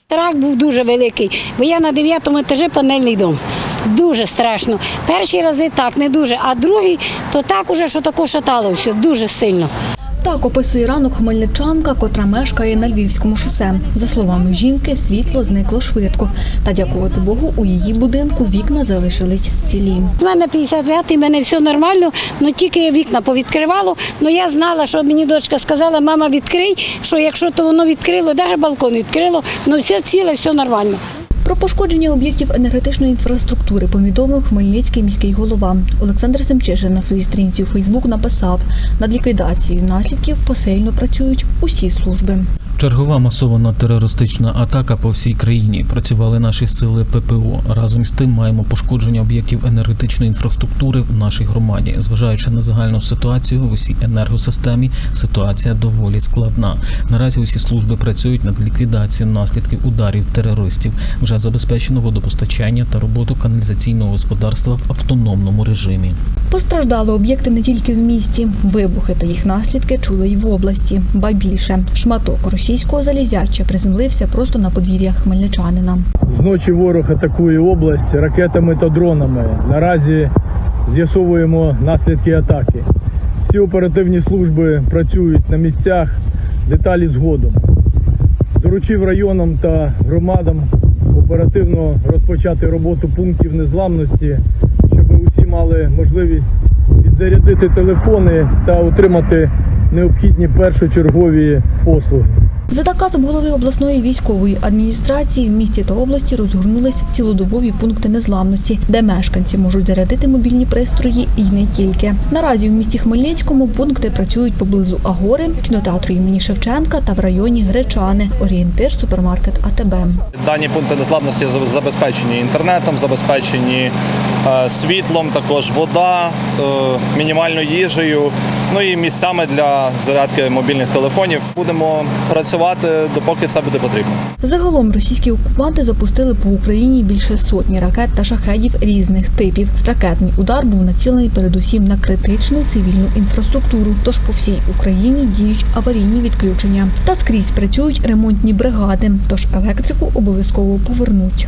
Страх був дуже великий, бо я на дев'ятому етажі панельний дом. Дуже страшно. Перші рази так, не дуже, а другий то так уже, що тако шатало все, дуже сильно. Так описує ранок хмельничанка, котра мешкає на Львівському шосе. За словами жінки, світло зникло швидко. Та дякувати Богу, у її будинку вікна залишились цілі. У мене 55-й, в мене все нормально, але тільки вікна повідкривало. Ну я знала, що мені дочка сказала, мама, відкрий, що якщо то воно відкрило, навіть балкон відкрило, ну все ціле, все нормально. Про пошкодження об'єктів енергетичної інфраструктури повідомив Хмельницький міський голова. Олександр Семчишин на своїй сторінці у Фейсбук написав, над ліквідацією наслідків посильно працюють усі служби. Чергова масована терористична атака по всій країні. Працювали наші сили ППО. Разом з тим маємо пошкодження об'єктів енергетичної інфраструктури в нашій громаді. Зважаючи на загальну ситуацію в усій енергосистемі, ситуація доволі складна. Наразі усі служби працюють над ліквідацією наслідків ударів терористів. Вже забезпечено водопостачання та роботу каналізаційного господарства в автономному режимі. Постраждали об'єкти не тільки в місті. Вибухи та їх наслідки чули й в області. Ба більше шматок російського залізяча приземлився просто на подвір'я хмельничанина. Зночі ворог атакує область ракетами та дронами. Наразі з'ясовуємо наслідки атаки. Всі оперативні служби працюють на місцях, деталі згодом. Доручив районам та громадам оперативно розпочати роботу пунктів незламності, щоб усі мали можливість підзарядити телефони та отримати необхідні першочергові послуги. За наказом голови обласної військової адміністрації в місті та області розгорнулись цілодобові пункти незламності, де мешканці можуть зарядити мобільні пристрої і не тільки. Наразі в місті Хмельницькому пункти працюють поблизу Агори, кінотеатру імені Шевченка та в районі Гречани. Орієнтир супермаркет АТБ. Дані пункти незламності забезпечені інтернетом, забезпечені світлом, також вода, е, мінімальною їжею, ну і місцями для зарядки мобільних телефонів. Будемо працювати допоки це буде потрібно. Загалом російські окупанти запустили по Україні більше сотні ракет та шахедів різних типів. Ракетний удар був націлений передусім на критичну цивільну інфраструктуру. Тож по всій Україні діють аварійні відключення. Та скрізь працюють ремонтні бригади. Тож електрику обов'язково повернуть.